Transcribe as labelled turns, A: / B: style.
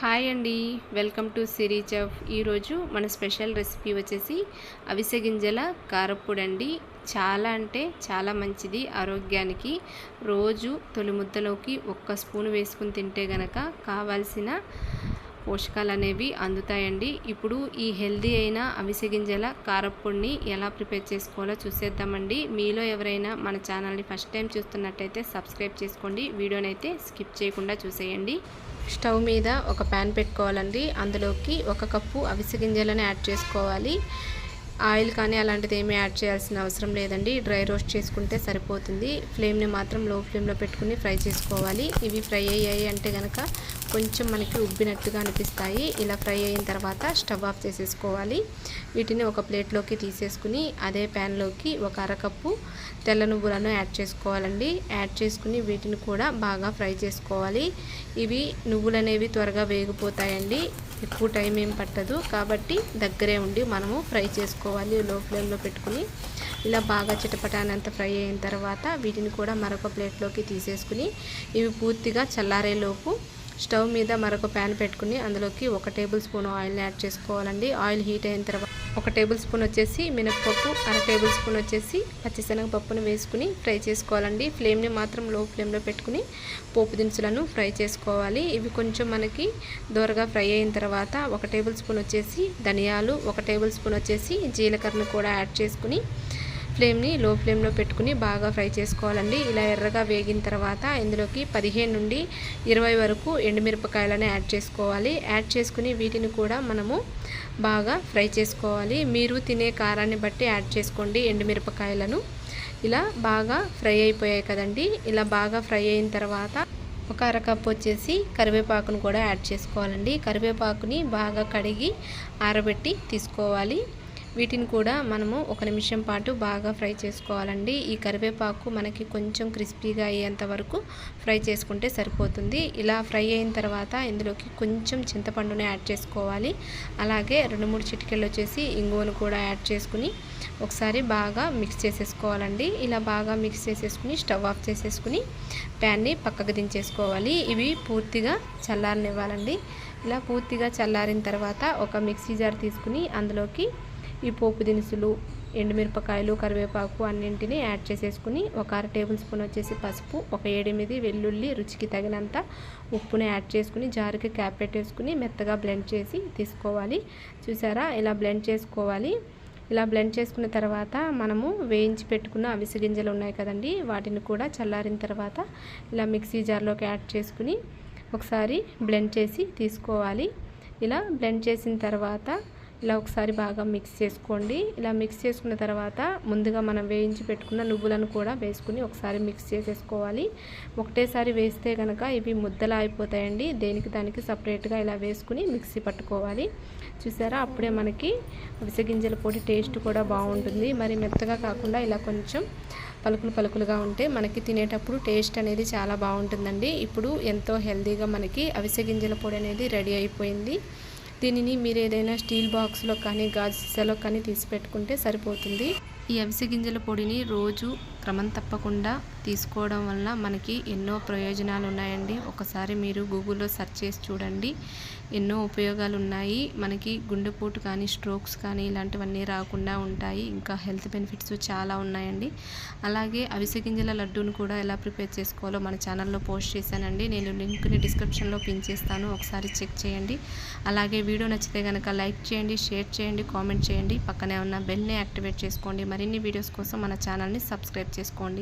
A: Hi అండి. Welcome to Siri of ఈరోజు మన స్పెషల్ రెసిపీ వచ్చేసి అవిసె గింజల కారప్పుడు అండి చాలా అంటే చాలా మంచిది ఆరోగ్యానికి. రోజు తొలి ముద్దలోకి ఒక్క స్పూన్ వేసుకుని తింటే గనక కావాల్సిన పోషకాలు అనేవి అందుతాయండి. ఇప్పుడు ఈ హెల్దీ అయిన అవిసె గింజల కారప్పొడిని ఎలా ప్రిపేర్ చేసుకోవాలో చూసేద్దామండి. మీలో ఎవరైనా మన ఛానల్ని ఫస్ట్ టైం చూస్తున్నట్టయితే సబ్స్క్రైబ్ చేసుకోండి. వీడియోనైతే స్కిప్ చేయకుండా చూసేయండి. స్టవ్ మీద ఒక ప్యాన్ పెట్టుకోవాలండి. అందులోకి ఒక కప్పు అవిసె గింజలను యాడ్ చేసుకోవాలి. ఆయిల్ కానీ అలాంటిది ఏమీ యాడ్ చేయాల్సిన అవసరం లేదండి. డ్రై రోస్ట్ చేసుకుంటే సరిపోతుంది. ఫ్లేమ్ని మాత్రం లో ఫ్లేమ్లో పెట్టుకుని ఫ్రై చేసుకోవాలి. ఇవి ఫ్రై అయ్యాయి అంటే కనుక కొంచెం మనకి ఉబ్బినట్టుగా అనిపిస్తాయి. ఇలా ఫ్రై అయిన తర్వాత స్టవ్ ఆఫ్ చేసేసుకోవాలి. వీటిని ఒక ప్లేట్లోకి తీసేసుకుని అదే ప్యాన్లోకి ఒక అరకప్పు తెల్ల నువ్వులను యాడ్ చేసుకోవాలండి. యాడ్ చేసుకుని వీటిని కూడా బాగా ఫ్రై చేసుకోవాలి. ఇవి నువ్వులు అనేవి త్వరగా వేగిపోతాయండి. ఎక్కువ టైం ఏం పట్టదు. కాబట్టి దగ్గరే ఉండి మనము ఫ్రై చేసుకోవాలి. లో ఫ్లేమ్లో పెట్టుకుని ఇలా బాగా చిటపటానంత ఫ్రై అయిన తర్వాత వీటిని కూడా మరొక ప్లేట్లోకి తీసేసుకుని ఇవి పూర్తిగా చల్లారేలోపు స్టవ్ మీద మరొక ప్యాన్ పెట్టుకుని అందులోకి ఒక టేబుల్ స్పూన్ ఆయిల్ని యాడ్ చేసుకోవాలండి. ఆయిల్ హీట్ అయిన తర్వాత ఒక టేబుల్ స్పూన్ వచ్చేసి మినప్పప్పు అర టేబుల్ స్పూన్ వచ్చేసి పచ్చిశనగపప్పును వేసుకుని ఫ్రై చేసుకోవాలండి. ఫ్లేమ్ని మాత్రం లో ఫ్లేమ్లో పెట్టుకుని పోపు దినుసులను ఫ్రై చేసుకోవాలి. ఇవి కొంచెం మనకి దూరగా ఫ్రై అయిన తర్వాత ఒక టేబుల్ స్పూన్ వచ్చేసి ధనియాలు ఒక టేబుల్ స్పూన్ వచ్చేసి జీలకర్రను కూడా యాడ్ చేసుకుని ఫ్లేమ్ని లో ఫ్లేమ్లో పెట్టుకుని బాగా ఫ్రై చేసుకోవాలండి. ఇలా ఎర్రగా వేగిన తర్వాత ఇందులోకి పదిహేను నుండి ఇరవై వరకు ఎండుమిరపకాయలను యాడ్ చేసుకోవాలి. యాడ్ చేసుకుని వీటిని కూడా మనము బాగా ఫ్రై చేసుకోవాలి. మీరు తినే కారాన్ని బట్టి యాడ్ చేసుకోండి ఎండుమిరపకాయలను. ఇలా బాగా ఫ్రై అయిపోయాయి కదండి. ఇలా బాగా ఫ్రై అయిన తర్వాత ఒక అరకప్పు వచ్చేసి కరివేపాకును కూడా యాడ్ చేసుకోవాలండి. కరివేపాకుని బాగా కడిగి ఆరబెట్టి తీసుకోవాలి. వీటిని కూడా మనము ఒక నిమిషం పాటు బాగా ఫ్రై చేసుకోవాలండి. ఈ కరివేపాకు మనకి కొంచెం క్రిస్పీగా అయ్యేంత వరకు ఫ్రై చేసుకుంటే సరిపోతుంది. ఇలా ఫ్రై అయిన తర్వాత ఇందులోకి కొంచెం చింతపండుని యాడ్ చేసుకోవాలి. అలాగే రెండు మూడు చిటికెళ్ళు వచ్చేసి ఇంగువను కూడా యాడ్ చేసుకుని ఒకసారి బాగా మిక్స్ చేసేసుకోవాలండి. ఇలా బాగా మిక్స్ చేసేసుకుని స్టవ్ ఆఫ్ చేసేసుకుని ప్యాన్ని పక్కకు దించేసుకోవాలి. ఇవి పూర్తిగా చల్లారనివ్వాలండి. ఇలా పూర్తిగా చల్లారిన తర్వాత ఒక మిక్సీ జార్ తీసుకుని అందులోకి ఈ పోపు దినుసులు ఎండుమిరపకాయలు కరివేపాకు అన్నింటినీ యాడ్ చేసేసుకుని ఒక అర టేబుల్ స్పూన్ వచ్చేసి పసుపు ఒక ఏడెనిమిది వెల్లుల్లి రుచికి తగినంత ఉప్పుని యాడ్ చేసుకుని జారుకి క్యాప్ పెట్టేసుకుని మెత్తగా బ్లెండ్ చేసి తీసుకోవాలి. చూసారా? ఇలా బ్లెండ్ చేసుకోవాలి. ఇలా బ్లెండ్ చేసుకున్న తర్వాత మనము వేయించి పెట్టుకున్న అవిసి గింజలు ఉన్నాయి కదండి వాటిని కూడా చల్లారిన తర్వాత ఇలా మిక్సీ జార్లోకి యాడ్ చేసుకుని ఒకసారి బ్లెండ్ చేసి తీసుకోవాలి. ఇలా బ్లెండ్ చేసిన తర్వాత ఇలా ఒకసారి బాగా మిక్స్ చేసుకోండి. ఇలా మిక్స్ చేసుకున్న తర్వాత ముందుగా మనం వేయించి పెట్టుకున్న నువ్వులను కూడా వేసుకుని ఒకసారి మిక్స్ చేసేసుకోవాలి. ఒకటేసారి వేస్తే కనుక ఇవి ముద్దలా అయిపోతాయండి. దేనికి దానికి సపరేట్గా ఇలా వేసుకుని మిక్సీ పట్టుకోవాలి. చూసారా? అప్పుడే మనకి విసగింజల పొడి టేస్ట్ కూడా బాగుంటుంది. మరి మెత్తగా కాకుండా ఇలా కొంచెం పలుకులు పలుకులుగా ఉంటే మనకి తినేటప్పుడు టేస్ట్ అనేది చాలా బాగుంటుందండి. ఇప్పుడు ఎంతో హెల్తీగా మనకి అవిసె గింజల పొడి అనేది రెడీ అయిపోయింది. దీనిని మీరు ఏదైనా స్టీల్ బాక్స్లో కానీ గాజు సీసాలో కానీ తీసి పెట్టుకుంటే సరిపోతుంది. ఈ అవిసె గింజల పొడిని రోజు క్రమం తప్పకుండా తీసుకోవడం వల్ల మనకి ఎన్నో ప్రయోజనాలు ఉన్నాయండి ఒకసారి మీరు గూగుల్లో సెర్చ్ చేసి చూడండి. ఎన్నో ఉపయోగాలు ఉన్నాయి మనకి గుండెపోటు కానీ స్ట్రోక్స్ కానీ ఇలాంటివన్నీ రాకుండా ఉంటాయి. ఇంకా హెల్త్ బెనిఫిట్స్ చాలా ఉన్నాయండి. అలాగే అవిసె గింజల లడ్డూను కూడా ఎలా ప్రిపేర్ చేసుకోవాలో మన ఛానల్లో పోస్ట్ చేశానండి. నేను లింక్ని డిస్క్రిప్షన్లో పిన్ చేస్తాను. ఒకసారి చెక్ చేయండి. అలాగే వీడియో నచ్చితే కనుక లైక్ చేయండి షేర్ చేయండి కామెంట్ చేయండి. పక్కనే ఉన్న బెల్ని యాక్టివేట్ చేసుకోండి. మరిన్ని వీడియోస్ కోసం మన ఛానల్ని సబ్స్క్రైబ్ చేసుకోండి